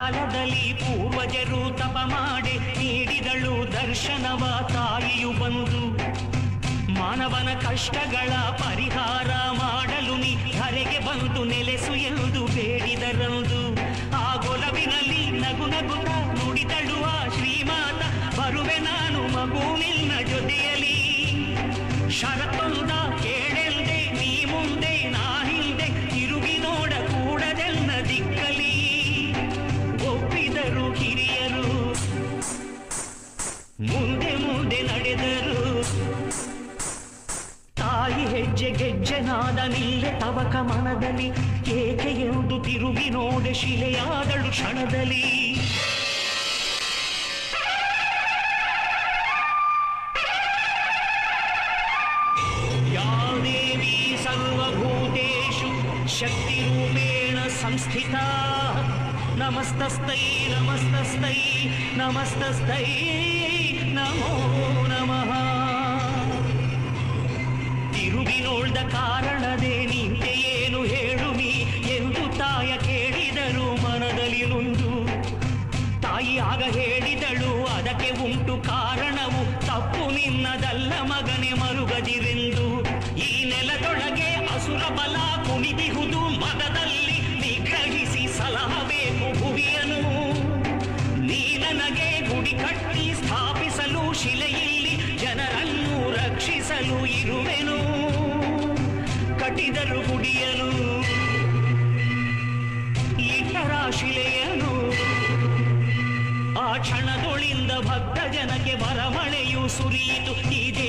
ಕಾಲದಲ್ಲಿ ಪೂರ್ವಜರು ತಪ ಮಾಡಿ ನೀಡಿದಳು ದರ್ಶನವ ತಾಯಿಯು ಬಂದು. ಮಾನವನ ಕಷ್ಟಗಳ ಪರಿಹಾರ ಮಾಡಲು ನೀ ಧರೆಗೆ ಬಂದು ನೆಲೆಸು ಎಂದು ಬೇಡಿದರಂದು. ಆ ಗೊಲವಿನಲ್ಲಿ ನಗು ನಗು ನುಡಿದಳು ಆ ಶ್ರೀಮಾತ, ಬರುವೆ ನಾನು ಮಗು ನಿನ್ನ ಜೊತೆಯಲ್ಲಿ. ಶರತ್ತೊಂದ ಮುಂದೆ ನಡೆದರು. ತಾಯಿ ಹೆಜ್ಜೆ ಗೆಜ್ಜೆ ನಾದನಿಲ್ಲೆ ತವಕ ಮನದಲ್ಲಿ, ಏಕೆ ಎಂದು ತಿರುಗಿ ನೋಡೆ ಶಿಲೆಯಾದಳು ಕ್ಷಣದಲ್ಲಿ. ಯಾದೇವಿ ನಮಸ್ತೈ ನಮಸ್ತೈ ಸಂಸ್ಥಿತಾ? ನಮೋ ನಮಃ. ತಿರುಗಿ ನೋಡ್ದ ಕಾರಣದೇ ನಿಂತೆ ಏನು ಹೇಳುವಿ ಎಂದು ತಾಯ ಕೇಳಿದರು ಮನದಲ್ಲಿ ನೊಂದು ತಾಯಿ ಆಗ ಹೇಳಿದಳು, ಅದಕ್ಕೆ ಉಂಟು ಕಾರಣವು ತಪ್ಪು ನಿನ್ನದಲ್ಲ ಮಗನೆ ಮರುಗದಿರೆಂದು. ಈ ನೆಲದೊಳಗೆ ಅಸುರ ಬಲ ಕುಣಿಬಿಹುದು ಮದದಲ್ಲಿ ನಿಗ್ರಹಿಸಿ ಸಲಹಬೇಕು ಭುವಿಯನು. ನೀ ನನಗೆ ಗುಡಿ ಕಟ್ಟಿ ಸ್ಥಾಪ ಶಿಲೆಯಲ್ಲಿ ಜನರನ್ನು ರಕ್ಷಿಸಲು ಇರುವೆನು. ಕಟ್ಟಿದರು ಗುಡಿಯನು ಇಟ್ಟರ ಶಿಲೆಯನು ಆ ಕ್ಷಣದೊಳಿಂದ ಭಕ್ತ ಜನಕ್ಕೆ ಬರಮಳೆಯು ಸುರಿಯಿತು. ಈ ದೇ